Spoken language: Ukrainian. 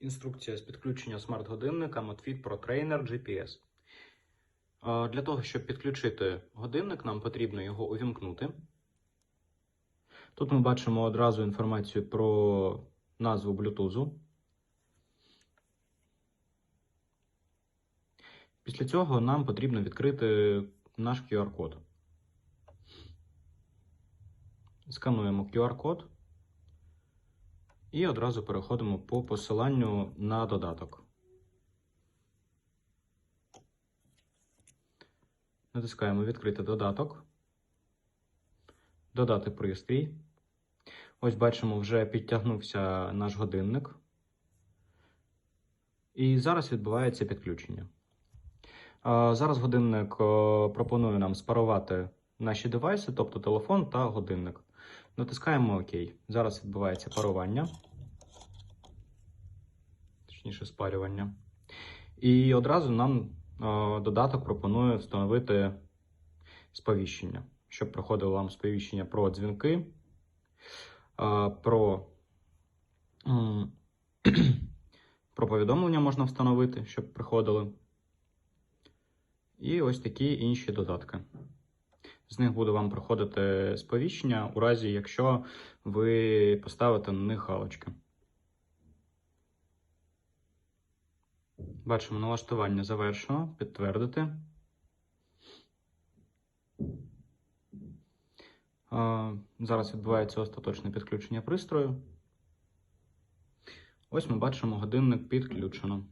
Інструкція з підключення смарт-годинника Modfit Pro Trainer GPS. Для того, щоб підключити годинник, нам потрібно його увімкнути. Тут ми бачимо одразу інформацію про назву Bluetooth. Після цього нам потрібно відкрити наш QR-код. Скануємо QR-код і одразу переходимо по посиланню на додаток. Натискаємо Відкрити додаток. Додати пристрій. Ось бачимо, вже підтягнувся наш годинник. І зараз відбувається підключення. Зараз годинник пропонує нам спарувати наші девайси, тобто телефон та годинник. Натискаємо ОК. Зараз відбувається парування. Точніше, спарювання. І одразу нам додаток пропонує встановити сповіщення, щоб приходило вам сповіщення про дзвінки, про, про повідомлення можна встановити, щоб приходили. І ось такі інші додатки. З них буде вам приходити сповіщення у разі, якщо ви поставите на них галочки. Бачимо, налаштування завершено. Підтвердити. Зараз відбувається остаточне підключення пристрою. Ось ми бачимо, годинник підключено.